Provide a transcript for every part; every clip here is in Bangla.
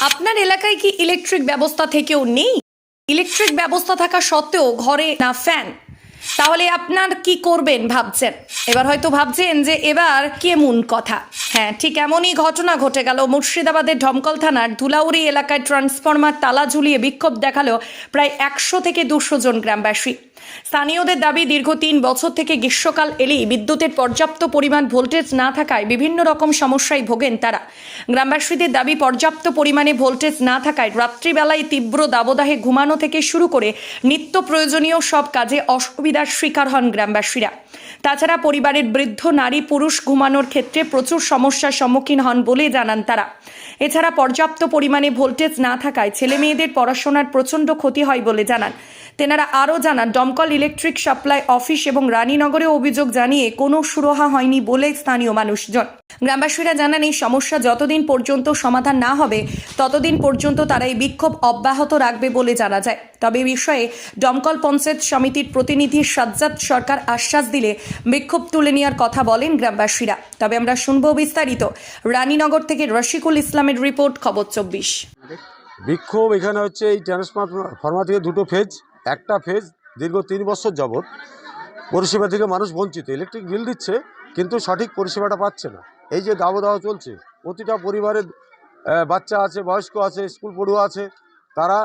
আপনার এলাকায় কি ইলেকট্রিক ব্যবস্থা থেকেও নেই? ইলেকট্রিক ব্যবস্থা থাকা সত্ত্বেও ঘরে না ফ্যান তাহলে আপনার কি করবেন ভাবছেন? এবার হয়তো ভাবছেন যে এবার কেমন কথা? হ্যাঁ ঠিক এমনই ঘটনা ঘটে গেল। মুর্শিদাবাদের ঢমকল থানার ধুলাউড়ি এলাকায় ট্রান্সফরমার তালা ঝুলিয়ে বিক্ষোভ দেখাল প্রায় একশো থেকে দুশো জন গ্রামবাসী। স্থানীয়দের দাবি, দীর্ঘ তিন বছর থেকে গ্রীষ্মকাল এলেই বিদ্যুতের পর্যাপ্ত পরিমাণ ভোল্টেজ না থাকায় বিভিন্ন রকম সমস্যায় ভোগেন তারা। গ্রামবাসীদের দাবি, পর্যাপ্ত পরিমাণে ভোল্টেজ না থাকায় রাত্রিবেলায় তীব্র দাবদাহে ঘুমানো থেকে শুরু করে নিত্য প্রয়োজনীয় সব কাজে অসুবিধার শিকার হন গ্রামবাসীরা। তাছাড়া পরিবারের বৃদ্ধ, নারী, পুরুষ ঘুমানোর ক্ষেত্রে প্রচুর সমস্যার সম্মুখীন হন বলে জানান তারা। এছাড়া পর্যাপ্ত পরিমাণে ভোল্টেজ না থাকায় ছেলে মেয়েদের পড়াশোনার প্রচণ্ড ক্ষতি হয় বলে জানান। তেনারা আরও জানান, দমকল ইলেকট্রিক সাপ্লাই অফিস এবং রানীনগরে অভিযোগ জানিয়ে কোনো সুরাহা হয়নি বলে স্থানীয় মানুষজন। গ্রামবাসীরা জানান, এই সমস্যা যতদিন পর্যন্ত সমাধান না হবে, ততদিন পর্যন্ত তারা এই বিক্ষোভ অব্যাহত রাখবে বলে জানা যায়। তবে এ বিষয়ে দমকল পঞ্চায়েত সমিতির প্রতিনিধি সাজ্জাদ সরকার আশ্বাস দিলে বিক্ষোভ তুলে নেওয়ার কথা বলেন গ্রামবাসীরা। তবে আমরা শুনব বিস্তারিত। রানীনগর থেকে রশিকুল ইসলামের রিপোর্ট, খবর চব্বিশ। বিক্ষোভ এখানে হচ্ছে এই ট্রান্সফরমার থেকে দুটো ফেজ একটা ফেজ দীর্ঘ তিন বছর যাবৎ পরিষেবা থেকে মানুষ বঞ্চিত। ইলেকট্রিক বিল দিচ্ছে, কিন্তু সঠিক পরিষেবাটা পাচ্ছে না। এই যে দাবো দাওয়া চলছে, প্রতিটা পরিবারের বাচ্চা আছে, বয়স্ক আছে, স্কুল পড়ুয়া আছে, তারা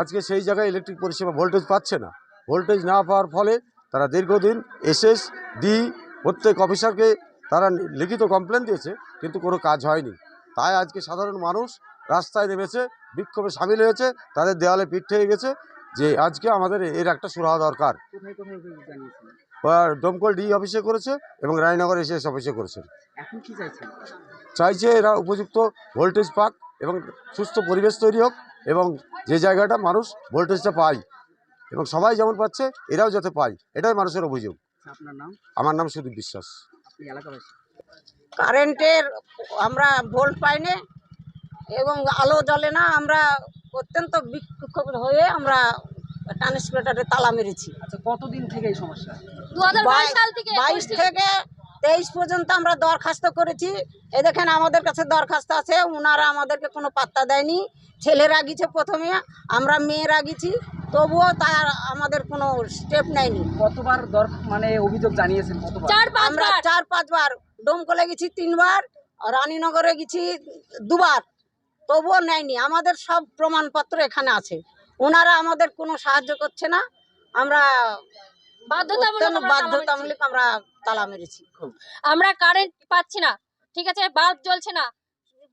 আজকে সেই জায়গায় ইলেকট্রিক পরিষেবা ভোল্টেজ পাচ্ছে না। ভোল্টেজ না পাওয়ার ফলে তারা দীর্ঘদিন এসএস ডি প্রত্যেক অফিসারকে তারা লিখিত কমপ্লেন দিয়েছে, কিন্তু কোনো কাজ হয়নি। তাই আজকে সাধারণ মানুষ রাস্তায় নেমেছে বিক্ষোভে সামিল হয়েছে তাদের দেওয়ালে পিঠ থেকে গেছে যে আজকে আমাদের এর একটা সুরাহা দরকার। দমকল ডি অফিসে করেছে এবং রায়নগর এসএস অফিসে করেছে। চাইছে এরা উপযুক্ত ভোল্টেজ পাক এবং সুস্থ পরিবেশ তৈরি হোক এবং যে জায়গাটা মানুষ ভোল্টেজটা পায় এবং সবাই যেমন পাচ্ছে এরাও যাতে পায় এটাই মানুষের অভিযোগ। আচ্ছা, আমার নাম সুদীপ বিশ্বাস। এলাকাবাসী? কারেন্টের আমরা ভোল্ট পাই না এবং আলো জ্বলে না আমরা অত্যন্ত বিক্ষোভ হয়ে আমরা ট্রান্সমিটারে তালা মেরেছি। আচ্ছা কতদিন থেকে এই সমস্যা? বাই- বাইশ থেকে তেইশ পর্যন্ত আমরা দরখাস্ত করেছি। এ দেখেন আমাদের কাছে দরখাস্ত আছে ওনারা আমাদেরকে কোনো পাত্তা দেয়নি। ছেলেরা গিয়েছে প্রথমে আমরা মেয়েরা গেছি তবুও তার আমাদের কোনো স্টেপ নেয়নি। কতবার দর মানে অভিযোগ জানিয়েছেন আমরা চার পাঁচবার ডোমকলে গেছি তিনবার রানীনগরে গেছি দুবার। তবুও নেয়নি। আমাদের সব প্রমাণপত্র এখানে আছে। ওনারা আমাদের কোনো সাহায্য করছে না। আমরা বাধ্যতামূলক আমরা তালা বাধ্যতামূলক আমরা তালা মেরেছি। আমরা কারেন্ট পাচ্ছি না। ঠিক আছে? বাল্ব জ্বলছে না।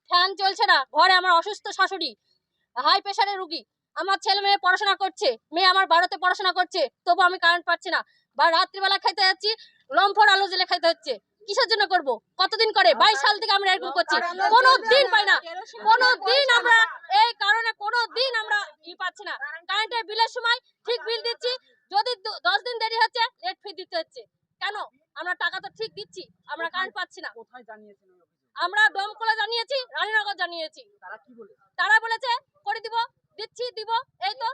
ফ্যান চলছে না। ঘরে আমার অসুস্থ শাশুড়ি। হাই প্রেশারের রুগী। আমার ছেলে মেয়ে পড়াশোনা করছে। মেয়ে আমার বারোতে পড়াশোনা করছে। তবু আমি কারেন্ট পাচ্ছি না। বা রাত্রিবেলা খাইতে যাচ্ছি। লম্ফর আলো জেলে খাইতে হচ্ছে। কিসের জন্য করব? কতদিন করে? বাইশ সাল থেকে আমরা এরকম করছি। কোনো দিন পাই না। কোনো দিন আমরা এই কারণে কোনো দিন আমরা ই পাচ্ছি না। কারেন্টের বিলের সময় ঠিক বিল দিচ্ছি। যদি দশ দিন দেরি হচ্ছে লেট ফি দিতে হচ্ছে। কেন? আমরা টাকা তো ঠিক দিচ্ছি। আমরা কারেন্ট পাচ্ছি না। কোথায় জানিয়েছেন আমরা দমকলে জানিয়েছি রানীনগর জানিয়েছি। তারা কি বলে তারা বলেছে করে দিব দিচ্ছি দিব এই তো।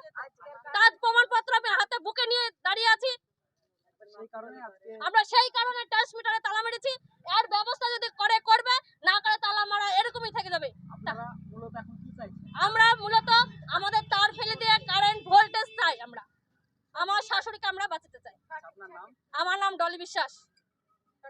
হ্যাঁ, আমরা সেই কারণে ট্রান্সমিটারে তালা মেরেছি। আর ব্যবস্থা যদি করে করবে না করে তালা মারা এরকমই থেকে যাবে। আমরা মূলত আমাদের তার ফেলে দিয়ে কারেন্ট ভোল্টেজ চাই আমরা। আমার শাশুড়িকে আমরা বাঁচাতে চাই। আমার নাম ডলি বিশ্বাস।